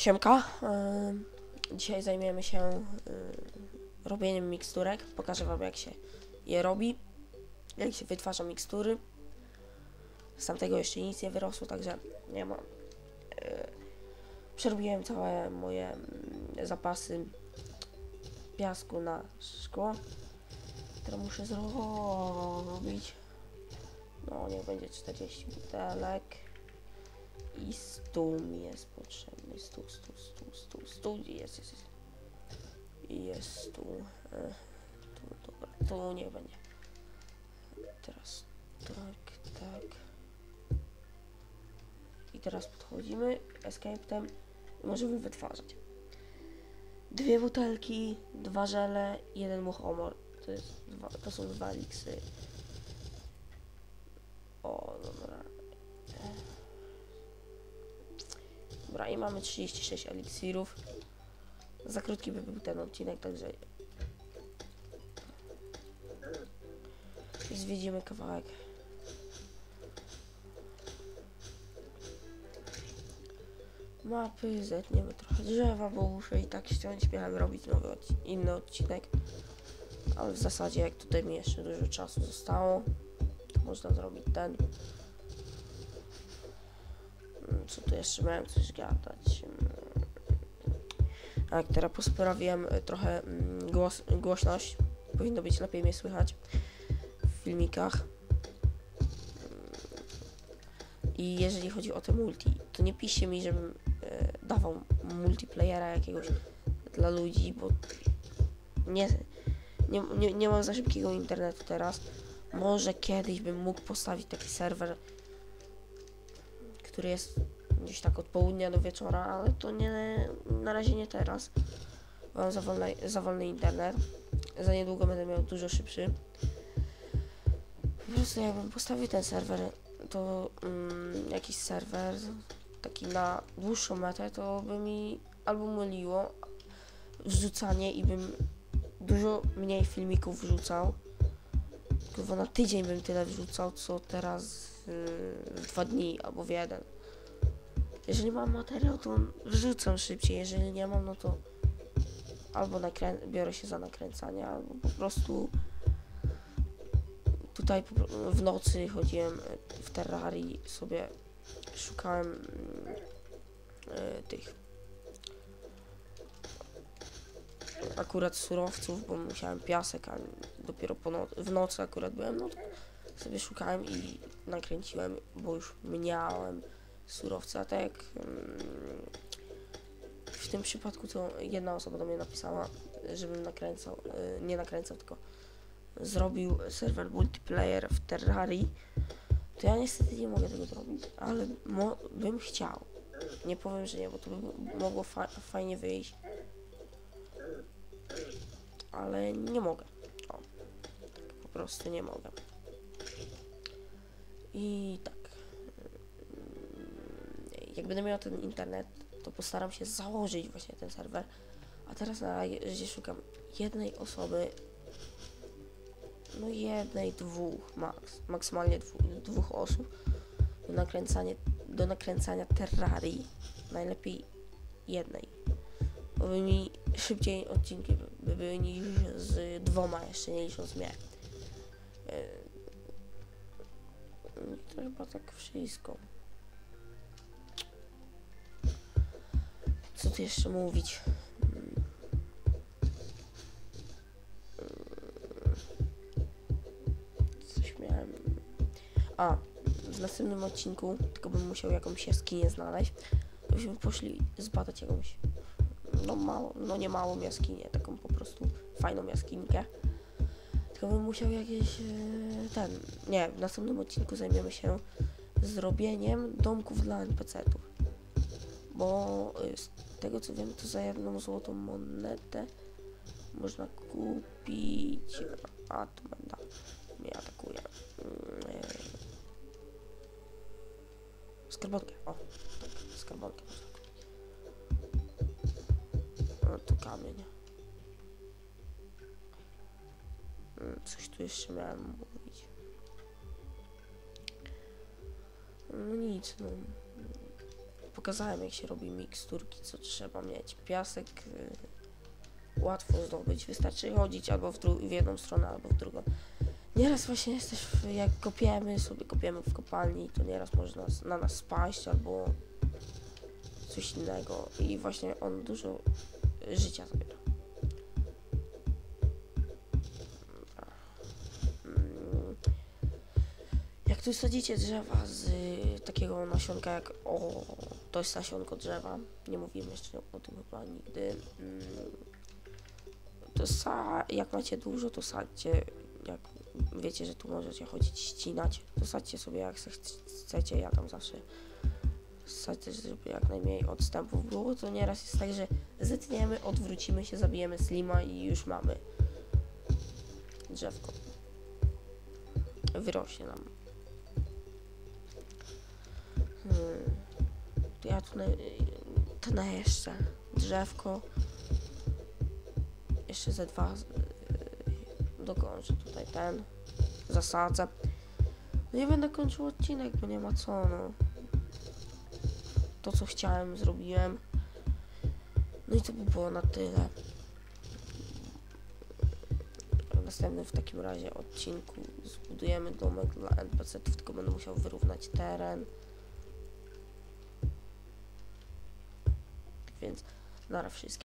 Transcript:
Siemka. em, Dzisiaj zajmiemy się em, robieniem miksturek. Pokażę wam jak się je robi, jak się wytwarza mikstury. Z tamtego jeszcze nic nie wyrosło, także nie mam. E, Przerobiłem całe moje mm, zapasy piasku na szkło. Teraz muszę zrobić. No, niech będzie 40 butelek. I stół mi jest potrzebny. Stół, stół, stół, stół, stół. Jest, jest, jest. Jest stół. Tu, dobra, tu nie będzie. Teraz tak, tak. I teraz podchodzimy escape'em i możemy wytwarzać. Dwie butelki, dwa żele, jeden muchomor. To, jest dwa, to są dwa eliksy. O, dobra. Dobra, i mamy 36 eliksirów. Za krótki by był ten odcinek, także zwiedzimy kawałek. Mapy, zetniemy trochę drzewa, bo muszę i tak ściąć. Miałem robić nowy inny odcinek. Ale w zasadzie jak tutaj mi jeszcze dużo czasu zostało, to można zrobić ten. Co tu jeszcze miałem coś gadać? Mm. Tak, teraz poprawiłem y, trochę mm, głos, głośność. Powinno być lepiej mnie słychać w filmikach. Mm. I jeżeli chodzi o te multi, to nie piszcie mi, żebym e, dawał multiplayera jakiegoś dla ludzi, bo nie, nie, nie, nie mam za szybkiego internetu teraz. Może kiedyś bym mógł postawić taki serwer, który jest gdzieś tak od południa do wieczora, ale to nie, na razie nie teraz. Mam za wolny, za wolny internet. Za niedługo będę miał dużo szybszy. Po prostu jakbym postawił ten serwer, to mm, jakiś serwer taki na dłuższą metę, to by mi albo myliło wrzucanie i bym dużo mniej filmików wrzucał. Tylko na tydzień bym tyle wrzucał, co teraz w dwa dni albo w jeden. Jeżeli mam materiał, to wrzucam szybciej. Jeżeli nie mam, no to albo biorę się za nakręcanie, albo po prostu tutaj w nocy chodziłem e, w terrarii sobie szukałem e, tych akurat surowców, bo musiałem piasek, a dopiero no w nocy akurat byłem, no to sobie szukałem i nakręciłem, bo już miałem surowce, a tak jak mm, w tym przypadku to jedna osoba do mnie napisała, żebym nakręcał, e, nie nakręcał, tylko zrobił serwer multiplayer w Terrarii, to ja niestety nie mogę tego zrobić, ale bym chciał. Nie powiem, że nie, bo to by mogło fa- fajnie wyjść. Ale nie mogę. O, po prostu nie mogę. I tak. Jak będę miał ten internet, to postaram się założyć właśnie ten serwer. A teraz na razie szukam jednej osoby, no jednej, dwóch, max, maksymalnie dwóch, dwóch osób do nakręcania, do nakręcania Terrarii. Najlepiej jednej. Bo by mi szybciej odcinki by, by były niż z dwoma, jeszcze nie licząc mnie. E, To chyba tak wszystko. Co tu jeszcze mówić? Coś miałem. A, w następnym odcinku, tylko bym musiał jakąś jaskinię znaleźć, byśmy poszli zbadać jakąś, no mało, no nie małą jaskinię, taką po prostu fajną jaskinkę. Tylko bym musiał jakieś, e, ten, nie, w następnym odcinku zajmiemy się zrobieniem domków dla NPC-ów. Bo z tego co wiem, to za jedną złotą monetę można kupić, a tu będę, mnie atakuje. Mm, Skarbonkę, o, tak, skarbonkę można kupić. O, tu kamień. Mm, Coś tu jeszcze miałem mówić. No nic, no. Pokazałem jak się robi miksturki, co trzeba mieć. Piasek y, łatwo zdobyć, wystarczy chodzić albo w, w jedną stronę, albo w drugą. Nieraz właśnie jest też, w- jak kopiemy, sobie kopiemy w kopalni, to nieraz może nas, na nas spaść albo coś innego i właśnie on dużo życia zabiera. Mm. Jak tu sadzicie drzewa z takiego nasionka jak o, to jest nasionko drzewa, nie mówimy jeszcze o tym chyba nigdy. Mm. To sa, jak macie dużo, to sadźcie, jak wiecie, że tu możecie chodzić ścinać, to sadźcie sobie jak chcecie, ja tam zawsze sadzę, żeby jak najmniej odstępów było, to nieraz jest tak, że zetniemy, odwrócimy się, zabijemy slima i już mamy drzewko. Wyrośnie nam. Tu na, jeszcze drzewko. Jeszcze ze dwa yy, dokończę tutaj ten. Zasadzę. No i będę kończył odcinek, bo nie ma co, no. To co chciałem, zrobiłem. No i to by było na tyle. W następnym w takim razie odcinku zbudujemy domek dla NPC-ów, tylko będę musiał wyrównać teren. Więc nara wszystkim.